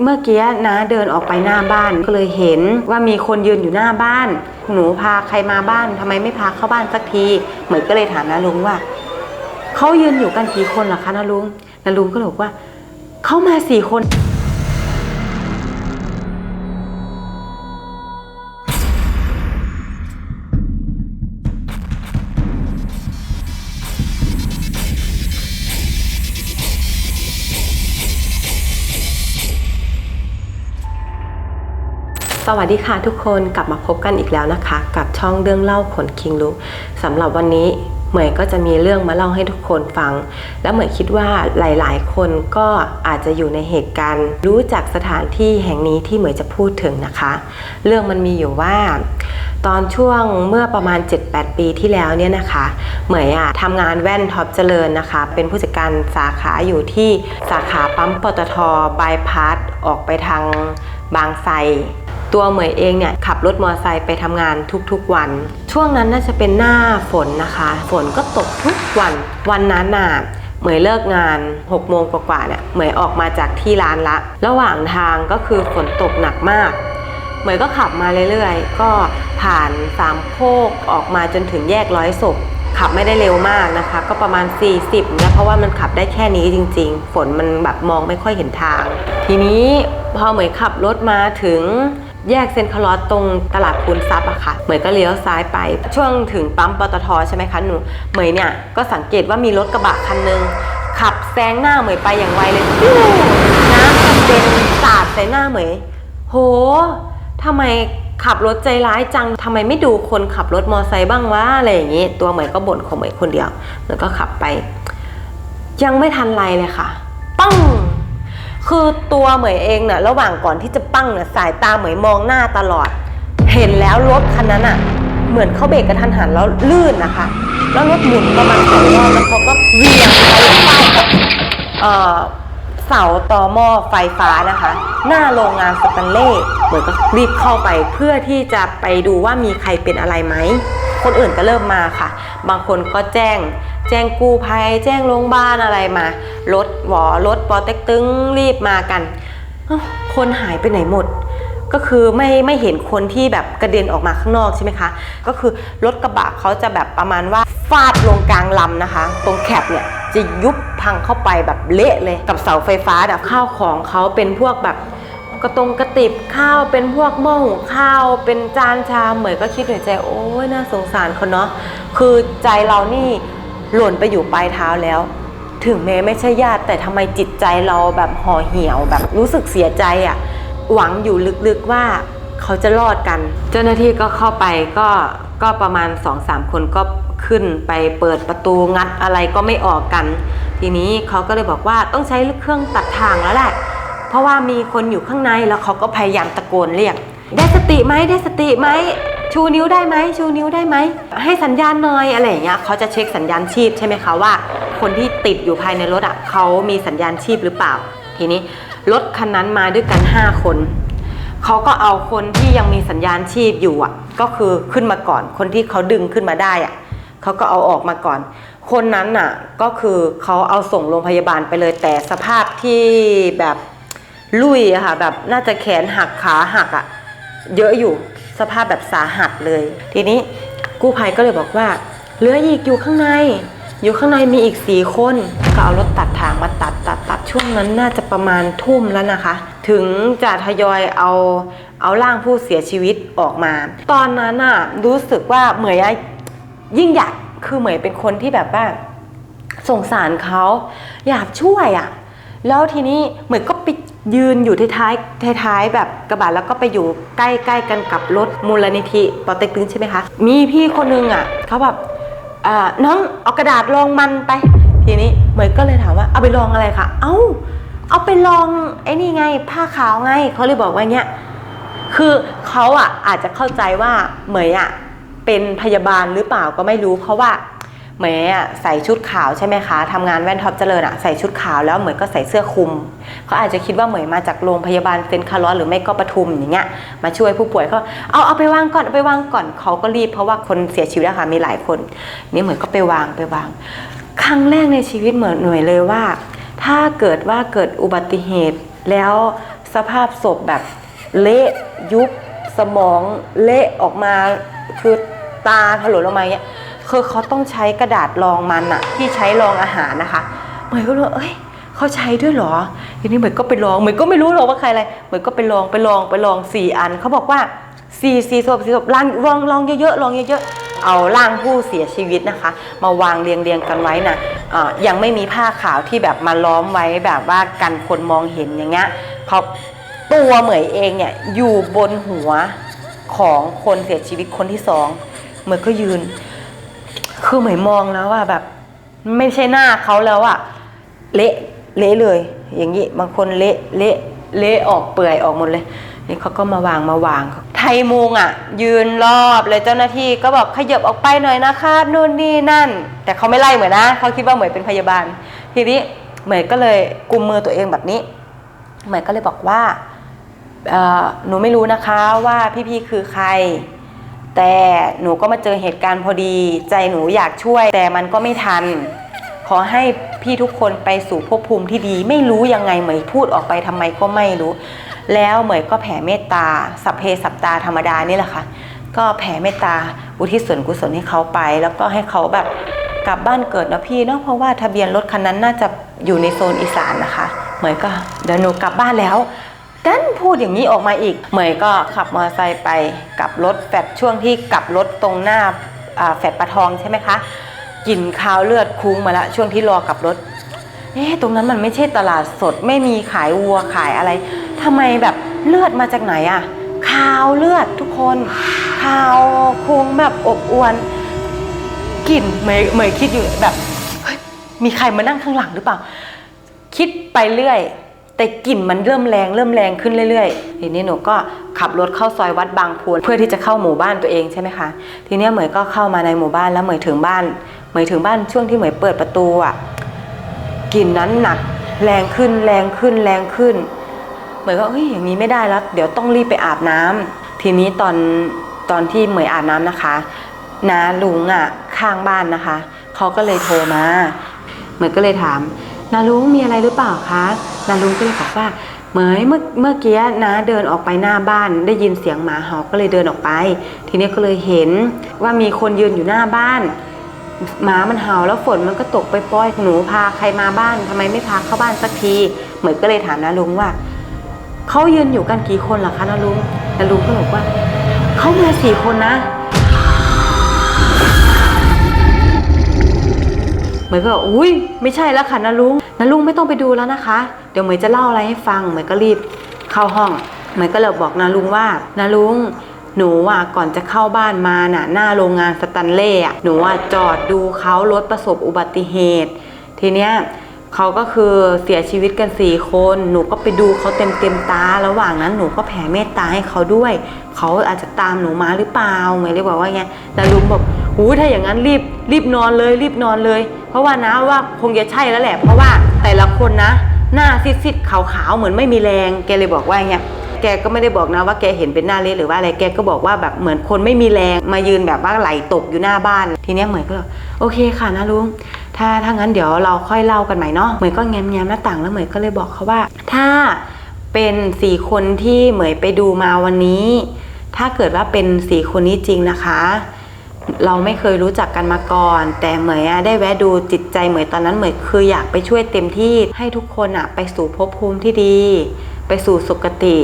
เมื่อกี้นะเดินออกไปหน้าบ้านก็เลยเห็นว่ามีคนยืนอยู่หน้าบ้านหนูพาใครมาบ้านทำไมไม่พาเข้าบ้านสักทีเหมือนก็เลยถามนาลุงว่าเขายืนอยู่กันกี่คนเหรอคะนาลุงนาลุงก็เลยบอกว่าเขามาสี่คน สวัสดีค่ะทุกคนกลับมาพบกันอีกแล้วนะคะ กับช่องเรื่องเล่าขนคิงลุกสำหรับวันนี้เหมยก็จะมีเรื่องมาเล่าให้ทุกคนฟัง และเหมยคิดว่าหลาย ๆ คนก็อาจจะอยู่ในเหตุการณ์ รู้จักสถานที่แห่งนี้ที่เหมยจะพูดถึงนะคะ เรื่องมันมีอยู่ว่า ตอนช่วงเมื่อประมาณ 7-8 ปีที่แล้วเนี่ยนะคะ เหมยอะทำงานแว่นท็อปเจริญนะคะ เป็นผู้จัดการสาขาอยู่ที่สาขาปั๊มปตทบายพาสออกไปทางบางไทร ตัวเหมยเองเนี่ยขับรถมอเตอร์ไซค์ไปทำงานทุกๆวัน ช่วงนั้นน่าจะเป็นหน้าฝนนะคะ ฝนก็ตกทุกวัน วันนั้นน่ะเหมยเลิกงาน6โมงกว่าๆเนี่ยเหมยออกมาจากที่ร้านละ ระหว่างทางก็คือฝนตกหนักมาก เหมยก็ขับมาเรื่อยๆ ก็ผ่านสามโคกออกมาจนถึงแยกร้อยศพขับไม่ได้เร็วมากนะคะ ก็ประมาณ 40นะเพราะว่ามันขับได้แค่นี้จริง ๆ ฝนมันแบบมองไม่ค่อยเห็นทาง ทีนี้พอเหมยขับรถมาถึง แยกเซนคลอสตรงตลาดปูนซับอะค่ะ เหมยก็เลี้ยวซ้ายไป ช่วงถึงปั๊มปตทใช่ไหมคะหนู เหมยเนี่ยก็สังเกตว่ามีรถกระบะคันหนึงขับแซงหน้าเหมยไปอย่างไวเลยฟิวน้ำกระเด็นสาดใส่หน้าเหมย โหทำไมขับรถใจร้ายจังทำไมไม่ดูคนขับรถมอไซค์บ้างวะอะไรอย่างนี้ ตัวเหมยก็บ่นของเหมยคนเดียว แล้วก็ขับไป ยังไม่ทันไรเลยค่ะ ปัง คือตัวเหมยเองน่ะระหว่างก่อนที่จะปั้งเนี่ยสายตาเหมยมองหน้าตลอด เห็นแล้วรถคันนั้นอะ เหมือนเขาเบรกกระทันหันแล้วลื่นนะคะ แล้วรถหมุนประมาณสองรอบแล้วเขาก็เหวียงไปฟาดกับเอ่อเสาต่อหม้อไฟฟ้านะคะ หน้าโรงงานสแตนเล่เหมือนก็รีบเข้าไปเพื่อที่จะไปดูว่ามีใครเป็นอะไรไหมคนอื่นก็เริ่มมาค่ะ บางคนก็แจ้ง แจ้งกู้ภัย แจ้งโรงพยาบาลอะไรมา รถหวอรถปอเต็กตึงรีบมากัน คนหายไปไหนหมด ก็คือไม่ไม่เห็นคนที่แบบกระเด็นออกมาข้างนอกใช่ไหมคะ ก็คือรถกระบะเขาจะแบบประมาณว่าฟาดลงกลางลำนะคะ ตรงแคปเนี่ยจะยุบพังเข้าไปแบบเละเลยกับเสาไฟฟ้าแบบข้าวของเขาเป็นพวกแบบกระตรงกระติบข้าวเป็นพวกหม้อหุงข้าว เป็นจานชามเหมยก็คิดในใจโอ้ยน่าสงสารเขาเนาะคือใจเรานี่ หล่นไปอยู่ปลายเท้าแล้ว ถึงแม้ไม่ใช่ญาติ แต่ทำไมจิตใจเราแบบห่อเหี่ยวแบบรู้สึกเสียใจอะ่ะ หวังอยู่ลึกๆว่าเขาจะรอดกัน เจ้าหน้าที่ก็เข้าไปก็ก็ประมาณ2องสามคนก็ขึ้นไปเปิดประตูงัดอะไรก็ไม่ออกกัน ทีนี้เขาก็เลยบอกว่าต้องใช้เครื่องตัดทางแล้วแหละ เพราะว่ามีคนอยู่ข้างในแล้วเขาก็พยายามตะโกนเรียก ได้สติไหมได้สติไหม ชูนิ้วได้ไหมชูนิ้วได้ไหมให้สัญญาณหน่อยอะไรอย่างเงี้ยเขาจะเช็คสัญญาณชีพใช่ไหมคะว่า คนที่ติดอยู่ภายในรถอะเขามีสัญญาณชีพหรือเปล่า ทีนี้รถคันนั้นมาด้วยกัน 5 คนเขาก็เอาคนที่ยังมีสัญญาณชีพอยู่อะ ก็คือขึ้นมาก่อน คนที่เขาดึงขึ้นมาได้อะเขาก็เอาออกมาก่อน คนนั้นน่ะก็คือเขาเอาส่งโรงพยาบาลไปเลยแต่สภาพที่แบบลุยอะค่ะแบบน่าจะแขนหักขาหักอะเยอะอยู่ สภาพแบบสาหัสเลย ทีนี้กู้ภัยก็เลยบอกว่า เหลืออีกอยู่ข้างใน อยู่ข้างในมีอีกสี่คนก็เอารถตัดทางมาตัดตัดตัดช่วงนั้นน่าจะประมาณทุ่มแล้วนะคะ ถึงจะทยอยเอาเอาร่างผู้เสียชีวิตออกมา ตอนนั้นน่ะรู้สึกว่าเหมยยิ่งอยากคือเหมยเป็นคนที่แบบว่าสงสารเขาอยากช่วยอะ่ะแล้วทีนี้เหมือนก็ไป ยืนอยู่ท้ายๆท้ายๆแบบกระบะแล้วก็ไปอยู่ใกล้ๆกันกับรถมูลนิธิปอเต็กตึงใช่ไหมคะ มีพี่คนนึงอะ่ะเขาแบบน้องเอากระดาษรองมันไป ทีนี้เหมยก็เลยถามว่าเอาไปรองอะไรคะเอ้าเอาไปรองไอ้นี่ไง ผ้าขาวไงเขาเลยบอกว่าเนี้ยคือเขาอะอาจจะเข้าใจว่าเหมยอะเป็นพยาบาลหรือเปล่าก็ไม่รู้ เพราะว่า เหมยอะใส่ชุดขาวใช่ไหมคะทำงานแว่นท็อปเจริญอะใส่ชุดขาวแล้วเหมยก็ใส่เสื้อคลุมเขาอาจจะคิดว่าเหมยมาจากโรงพยาบาลเซนต์คาร์ลอสหรือไม่ก็ปทุมอย่างเงี้ยมาช่วยผู้ป่วยเขาเอาเอาไปวางก่อนเอาไปวางก่อนเขาก็รีบเพราะว่าคนเสียชีวิตอะค่ะมีหลายคน นี่เหมยก็ไปวางไปวาง ครั้งแรกในชีวิตเหมือนหน่วยเลยว่า ถ้าเกิดว่าเกิดอุบัติเหตุ แล้วสภาพศพแบบเละยุบสมองเละออกมาคือตาถลนออกมาอย่างเงี้ย คือเขาต้องใช้กระดาษรองมันอะที่ใช้รองอาหารนะคะเหมยก็เลยเอ้ยเขาใช้ด้วยเหรอทีนี้เหมยก็ไปลองเหมยก็ไม่รู้หรอกว่าใครอะไรเหมยก็ไปลองไปลองไปลองสี่อันเขาบอกว่าสี่สี่ศพสี่ศพลองลองลองเยอะๆลองเยอะๆเอาร่างผู้เสียชีวิตนะคะ มาวางเรียงเรียงๆกันไว้นะอ่ายังไม่มีผ้าขาวที่แบบมาล้อมไว้แบบว่ากันคนมองเห็นอย่างเงี้ยเขาตัวเหมยเองเนี่ยอยู่บนหัวของคนเสียชีวิตคนที่สองเหมยก็ยืน คือเหมยมองแล้วว่าแบบ ไม่ใช่หน้าเขาแล้วอะเละเละเลย อย่างนี้บางคนเละเละเละออกเปื่อยออกหมดเลยนี่เขาก็มาวางมาวาง ไทยมุงอะยืนรอบเลยเจ้าหน้าที่ก็บอกขยับออกไปหน่อยนะคะนู่นนี่นั่น แต่เขาไม่ไล่เหมือนนะเขาคิดว่าเหมยเป็นพยาบาล ทีนี้เหมยก็เลยกุมมือตัวเองแบบนี้ เหมยก็เลยบอกว่าหนูไม่รู้นะคะว่าพี่ๆคือใคร แต่หนูก็มาเจอเหตุการณ์พอดี ใจหนูอยากช่วย แต่มันก็ไม่ทัน ขอให้พี่ทุกคนไปสู่ภพภูมิที่ดี ไม่รู้ยังไงเหมยพูดออกไปทำไมก็ไม่รู้ แล้วเหมยก็แผ่เมตตาสัพเพสัปตาธรรมดานี่แหละค่ะ ก็แผ่เมตตาอุทิศส่วนกุศลให้เขาไป แล้วก็ให้เขาแบบกลับบ้านเกิดนะพี่เนาะเพราะว่าทะเบียนรถคันนั้นน่าจะอยู่ในโซนอีสานนะคะ เหมยก็เดี๋ยวหนูกลับบ้านแล้ว ดันพูดอย่างนี้ออกมาอีกเหมยก็ขับมอเตอร์ไซค์ไปกลับรถแฟดช่วงที่กลับรถตรงหน้าแฟดปะทองใช่ไหมคะกลิ่นคาวเลือดคุ้งมาละช่วงที่รอกลับรถเอ๊ะตรงนั้นมันไม่ใช่ตลาดสดไม่มีขายวัวขายอะไรทำไมแบบเลือดมาจากไหนอะคาวเลือดทุกคนคาวคุ้งแบบอบอวนกลิ่นเหมยเหมยคิดอยู่แบบมีใครมานั่งข้างหลังหรือเปล่า คิดไปเรื่อย แต่กลิ่นมันเริ่มแรงเริ่มแรงขึ้นเรื่อยๆ ทีนี้หนูก็ขับรถเข้าซอยวัดบางพูนเพื่อที่จะเข้าหมู่บ้านตัวเองใช่ไหมคะ ทีนี้เหมยก็เข้ามาในหมู่บ้านแล้วเหมยถึงบ้าน เหมยถึงบ้านช่วงที่เหมยเปิดประตูอะกลิ่นนั้นหนักแรงขึ้นแรงขึ้นแรงขึ้น เหมยก็เฮ้ยอย่างนี้ไม่ได้แล้ว เดี๋ยวต้องรีบไปอาบน้ำทีนี้ตอนตอนที่เหมยอาบน้ำนะคะน้าลุงอะข้างบ้านนะคะเขาก็เลยโทรมา เหมยก็เลยถาม นาลุงมีอะไรหรือเปล่าคะนาลุงก็เลยบอกว่าเหมยเมื่อเมื่อกี้นะเดินออกไปหน้าบ้าน ได้ยินเสียงหมาเห่าก็เลยเดินออกไป ทีนี้ก็เลยเห็นว่ามีคนยืนอยู่หน้าบ้าน หมามันเห่าแล้วฝนมันก็ตกไปป้อยหนูพาใครมาบ้านทำไมไม่พาเข้าบ้านสักทีเหมยก็เลยถามนาลุงว่าเขายืนอยู่กันกี่คนล่ะคะนาลุงนาลุงก็บอกว่าเขามาสี่คนนะ เหมยก็บอกอุ้ยไม่ใช่แล้วค่ะนะลุงนะลุงไม่ต้องไปดูแล้วนะคะ เดี๋ยวเหมยจะเล่าอะไรให้ฟังเหมยก็รีบเข้าห้องเหมยก็เลยบอกนะลุงว่านะลุงหนูอะก่อนจะเข้าบ้านมาน่ะหน้าโรงงานสแตันเล่หนูอะจอดดูเขารถประสบอุบัติเหตุ ทีเนี้ย เขาก็คือเสียชีวิตกันสี่คนหนูก็ไปดูเขาเต็มเต็มตา ระหว่างนั้นหนูก็แผ่เมตตาให้เขาด้วยเขาอาจจะตามหนูมาหรือเปล่าเหมยเลยบอกว่าไงแต่ลุงบอกหูถ้าอย่างนั้นรีบรีบนอนเลย รีบนอนเลย เพราะว่านะว่าคงจะใช่แล้วแหละ เพราะว่าแต่ละคนนะ หน้าซีดๆขาวๆเหมือนไม่มีแรงแกเลยบอกว่าไงแกก็ไม่ได้บอกนะว่าแกเห็นเป็นหน้าเละหรือว่าอะไรแกก็บอกว่าแบบเหมือนคนไม่มีแรงมายืนแบบว่าไหลตกอยู่หน้าบ้าน ทีเนี้ยเหมยก็โอเคค่ะนะลุง ถ้าถ้างั้นเดี๋ยวเราค่อยเล่ากันใหม่เนาะเหมยก็แง้มแง้มหน้าต่างแล้วเหมยก็เลยบอกเขาว่า ถ้าเป็นสี่คนที่เหมยไปดูมาวันนี้ ถ้าเกิดว่าเป็นสี่คนนี้จริงนะคะ เราไม่เคยรู้จักกันมาก่อน แต่เหมยอได้แวะดูจิตใจเหมยตอนนั้นเหมยคืออยากไปช่วยเต็มที่ให้ทุกคนอะไปสู่ภพภูมิที่ดี ไปสู่สุคติ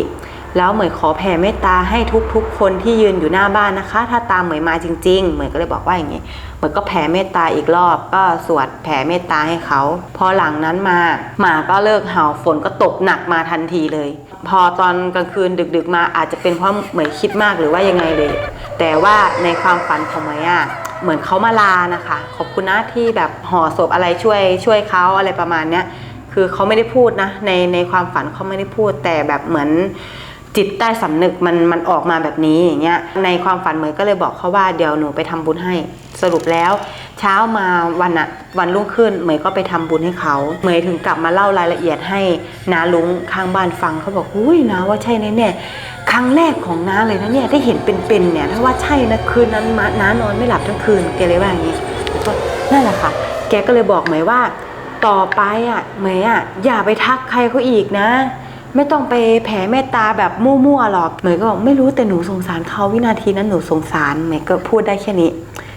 แล้วเหมยขอแผ่เมตตาให้ทุกๆ คนที่ยืนอยู่หน้าบ้านนะคะ ถ้าตามเหมยมาจริง ๆ เหมยก็เลยบอกว่าอย่างนี้ เหมยก็แผ่เมตตาอีกรอบ ก็สวดแผ่เมตตาให้เขา พอหลังนั้นมาหมาก็เลิกเห่าฝนก็ตกหนักมาทันทีเลย พอตอนกลางคืนดึกๆมาอาจจะเป็นเพราะเหมยคิดมากหรือว่ายังไงเลย แต่ว่าในความฝันของเหมยอะเหมือนเขามาลานะคะ ขอบคุณนะที่แบบห่อศพอะไรช่วยช่วยเขาอะไรประมาณเนี้ยคือเขาไม่ได้พูดนะในในความฝันเขาไม่ได้พูดแต่แบบเหมือน จิตใต้สำนึกมันมันออกมาแบบนี้อย่างเงี้ยในความฝันเหมยก็เลยบอกเขาว่าเดี๋ยวหนูไปทำบุญให้สรุปแล้ว เช้ามาวันอะวันรุ่งขึ้นเหมยก็ไปทำบุญให้เขาเหมยถึงกลับมาเล่ารายละเอียดให้นาลุงข้างบ้านฟังเขาบอกอุ้ยนะว่าใช่แน่ๆครั้งแรกของน้าเลยนะเนี่ยได้เห็นเป็นๆเนี่ยถ้าว่าใช่นะคืนนั้นมาน้านอนไม่หลับทั้งคืนแกเลยว่าอย่างนี้ก็นั่นแหละค่ะ แกก็เลยบอกเหมยว่าต่อไปอะเหมยอะอย่าไปทักใครเขาอีกนะ ไม่ต้องไปแผ่เมตตาแบบมั่วๆหรอกเหมยก็บอกไม่รู้แต่หนูสงสารเขาวินาทีนั้นหนูสงสารเหมยก็พูดได้แค่นี้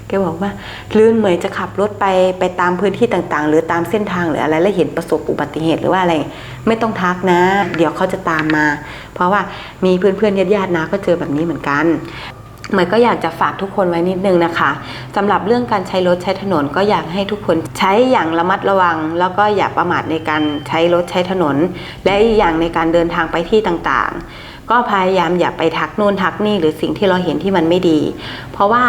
แกบอกว่าลื่นเหมยจะขับรถไปไปตามพื้นที่ต่างๆ หรือตามเส้นทางหรืออะไรแล้วเห็นประสบอุบัติเหตุหรือว่าอะไร ไม่ต้องทักนะ เดี๋ยวเขาจะตามมา เพราะว่ามีเพื่อนๆญาติๆนะก็เจอแบบนี้เหมือนกัน หมยก็อยากจะฝากทุกคนไว้นิดนึงนะคะสำหรับเรื่องการใช้รถใช้ถนนก็อยากให้ทุกคนใช้อย่างระมัดระวัง แล้วก็อย่าประมาทในการใช้รถใช้ถนน และอีกอย่างในการเดินทางไปที่ต่างๆ ก็พยายามอย่าไปทักโน่นทักนี่หรือสิ่งที่เราเห็นที่มันไม่ดี เพราะว่า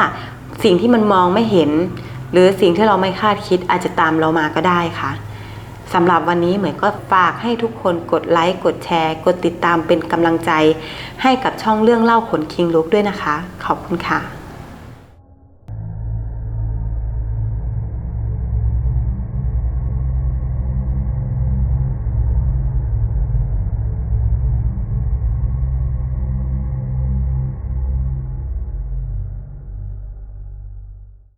สิ่งที่มันมองไม่เห็น หรือสิ่งที่เราไม่คาดคิดอาจจะตามเรามาก็ได้ค่ะ สำหรับวันนี้เหมือนก็ฝากให้ทุกคนกดไลค์ กดแชร์ กดติดตามเป็นกำลังใจ ให้กับช่องเรื่องเล่าขนคิงลุกด้วยนะคะ ขอบคุณค่ะ